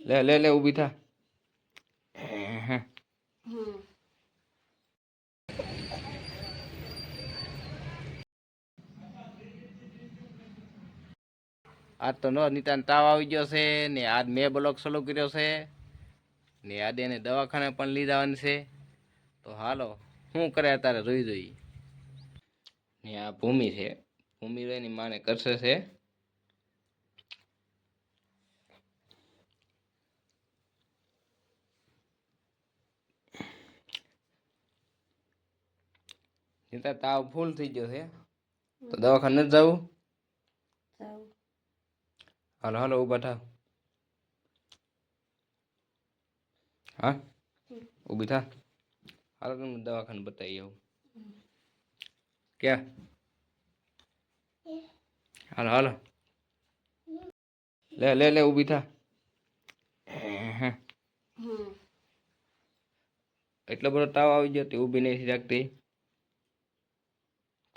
લે લે લે, ઊભી થા. આજ તો નો નિતાન તાવ આવી ગયો છે, ને આજ મેં બ્લોક ચાલુ કર્યો છે, ને આજે એને દવાખાને પણ લઈ જવાની છે. તો હાલો, શું કરે અત્યારે? જોઈ જોઈ. ને આ ભૂમિ છે. ભૂમિ એની માને કરશે છે. નીતા તાવ ફૂલ થઈ ગયો છે. તો દવાખાને નથી જવું? હાલો હાલો ઊભા થાવ. હા? ઊભી થા. હાલો તમને દવાખાને બતાવી આવું. ક્યાં? હાલો હાલો. લે લે લે ઊભી થા. એટલો બધો તાવ આવી ગયો તે ઊભી નથી રાખતી.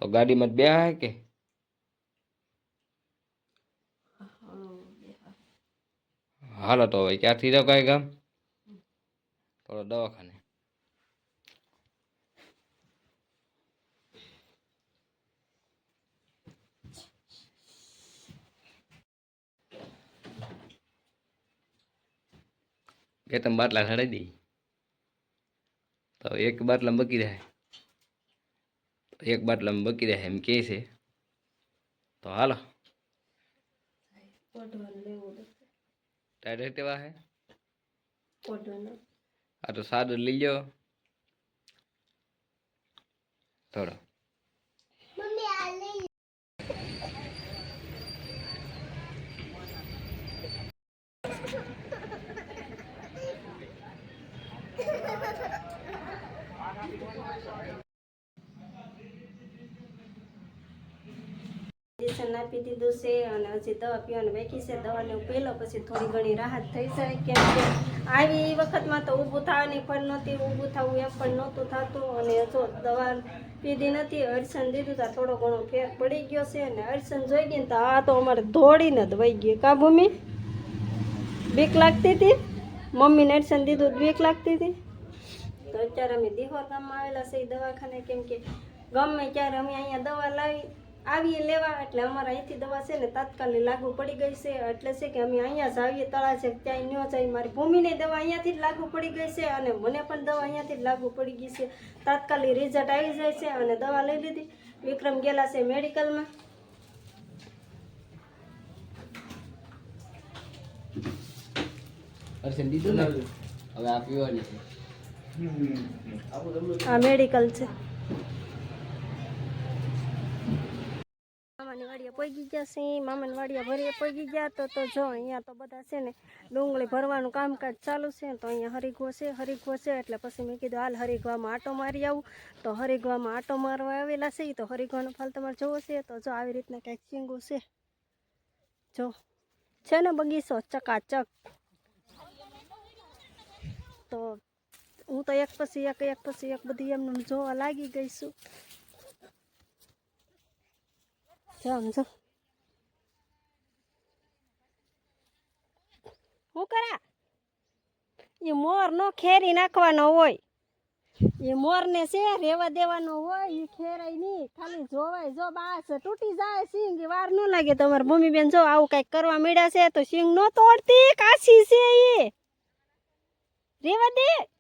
તો ગાડીમાં બે હે કે? હાલો તો હવે ક્યાંથી જાવ કાંઈ ગામ? થોડો દવાખાને. બે તમે બાટલા ચડાવી દઈ તો એક બાટલા બકી રહે. એક બાટલામાં બકી રહે એમ કહે છે તો હાલો ઓઢવાનું લેવું પડશે ડાયરેક્ટ એવા હે ઓઢવાનું આ તો સાદો લઈ લો થોડો ઇન્જેક્શન આપી દીધું છે અને હજી દવા પીવાની બાકી છે. દવાને પહેલો પછી થોડી ઘણી રાહત થઈ જાય. કેમ કે આવી વખતમાં તો ઊભું થવાની પણ નહોતી. ઊભું થવું એમ પણ નહોતું થતું. અને જો દવા પીધી નથી અરસન દીધું તો થોડો ઘણો ફેર પડી ગયો છે. અને અરસન જોઈ ગઈ તો આ તો અમારે દોડીને જ વહી ગઈ કા ભૂમિ? બીક લાગતી હતી? મમ્મીને અરસન દીધું બીક લાગતી હતી? તો અત્યારે અમે દિહોર ગામમાં આવેલા છે એ દવાખાને. કેમ કે ગમે ત્યારે અમે અહીંયા દવા લાવી આવીએ લેવા એટલે અમારા અહીંથી દવા છે ને તાત્કાલિક લાગુ પડી ગઈ છે. એટલે છે કે અમે અહીંયા જ આવીએ તળા છે ત્યાં ન જાય. મારી ભૂમિને દવા અહીંયાથી જ લાગુ પડી ગઈ છે અને મને પણ દવા અહીંયાથી જ લાગુ પડી ગઈ છે. તાત્કાલિક રિઝલ્ટ આવી જાય છે અને દવા લઈ લીધી. વિક્રમ ગયેલા છે મેડિકલમાં હવે આ મેડિકલ છે મામાની વાડીએ પગી ગયા છે મામાને વાડિયા ભરીએ પગી ગયા તો તો જો અહીંયા તો બધા છે ને ડુંગળી ભરવાનું કામકાજ ચાલુ છે તો અહીંયા હરિગો છે હરિગો છે એટલે પછી મેં કીધું, હાલ હરિગવામાં આટો મારી આવું. તો હરિગવામાં આટો મારવા આવેલા છે તો હરિગવાનો ફાલ તમારે જોવો છે, તો જો આવી રીતના કંઈક ચીંગું છે. જો, છે ને બગીચો, ચકાચક. તો હું તો એક પછી એક એક પછી એક બધી એમને જોવા લાગી ગઈ છું. જામ જો. હું કરા? એ મોરનો ખેરી નાખવાનો હોય. એ મોરને છે રેવા દેવાનો હોય એ ખેરાય નહીં. ખાલી જોવાય જો બાસ તૂટી જાય સિંગ વાર ન લાગે તમારે મમ્મી બેન જો આવું કંઈક કરવા મળ્યા છે તો સિંગ નો તોડતી. કાશી છે એ રેવા દે.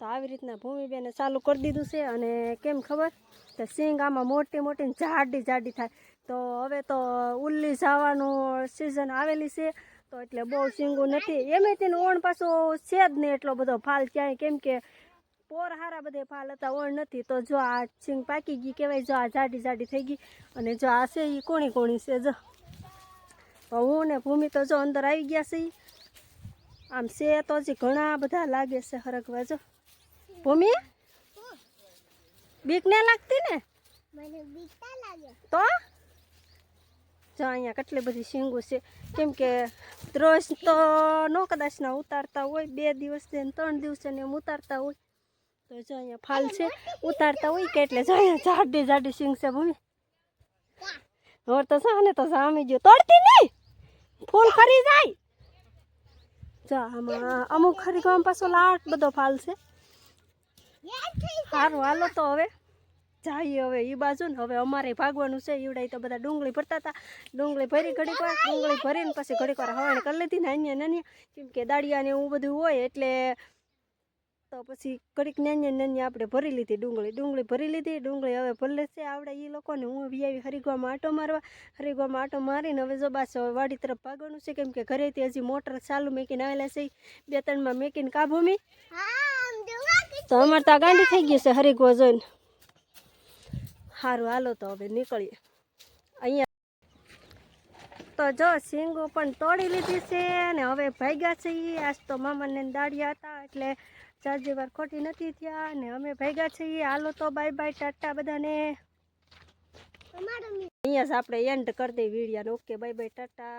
તો આવી રીતના ભૂમિબેને ચાલુ કરી દીધું છે અને કેમ ખબર? કે સિંગ આમાં મોટી મોટી જાડી જાડી થાય. તો હવે તો ઉલ્લી જવાનું સિઝન આવેલી છે, તો એટલે બહુ સિંગું નથી. એમે તેનું ઓણ પાછું છે જ નહીં એટલો બધો ફાલ ક્યાંય. કેમ કે પોર હારા બધે ફાલ હતા, ઓણ નથી. તો જો આ સિંગ પાકી ગઈ કહેવાય, જો આ જાડી જાડી થઈ ગઈ. અને જો આ છે એ કોણી કોણી છે, જો. તો હું ને ભૂમિ તો જો અંદર આવી ગયા છે. આમ છે તો હજી ઘણા બધા લાગે છે હરગવા જો. ભૂમિ? બીક ને? લાગતી ને તો? જો અહીંયા કેટલી બધી શીંગો છે. કેમ કે રોજ તો નો કદાચ ના ઉતારતા હોય બે દિવસ ને ત્રણ દિવસે ને એમ ઉતારતા હોય. તો જો અહીંયા ફાલ છે. ઉતારતા હોય કે એટલે જો અહીંયા જાડી જાડી શીંગ છે ભૂમિ. હોર તો સાને તો સામી ગયો. તોડતી નહીં! ફૂલ ખરી જાય. જા આમાં અમુક ખરી ગામ પાછો લાટ બધો ફાલ છે. સારું હાલો તો હવે. જઈએ હવે એ બાજુ ને. હવે અમારે ભાગવાનું છે. ઈવડાય તો બધા ડુંગળી ભરતા હતા. ડુંગળી ભરી ઘડીક વાર, ડુંગળી ભરીને પછી ઘડીક વાર હવાને કરી લીધી ને અહીંયા નાની કેમ કે દાડિયા ને એવું બધું હોય એટલે તો પછી ઘડીક નાની નાની આપણે ભરી લીધી ડુંગળી. ડુંગળી ભરી લીધી. ડુંગળી હવે ભલે છે આવડે એ લોકોને. હું બી આવી હરિગવામાં આટો મારવા, હરિગવામાં આટો મારીને હવે જો હવે વાડી તરફ ભાગવાનું છે. કેમ કે ઘરેથી હજી મોટર ચાલુ મેકીને આવેલા છે બે ત્રણમાં મેકીને કાભૂમી તો અમારે તો આ ગાંડી થઈ ગયું છે હરિગવા જોઈને સારું હાલો તો હવે નીકળીએ. અહીંયા તો જો સિંગો પણ તોડી લીધી છે અને હવે ભાગ્યા છે આજ તો મામાને ને દાડિયા હતા એટલે ચારજી વાર ખોટી નથી થયા અને અમે ભાગ્યા છીએ. હાલો તો બાય બાય ટાટા બધાને. અહીંયા જ આપણે એન્ડ કરી દઈએ વીડિયાને. Okay bye bye tata.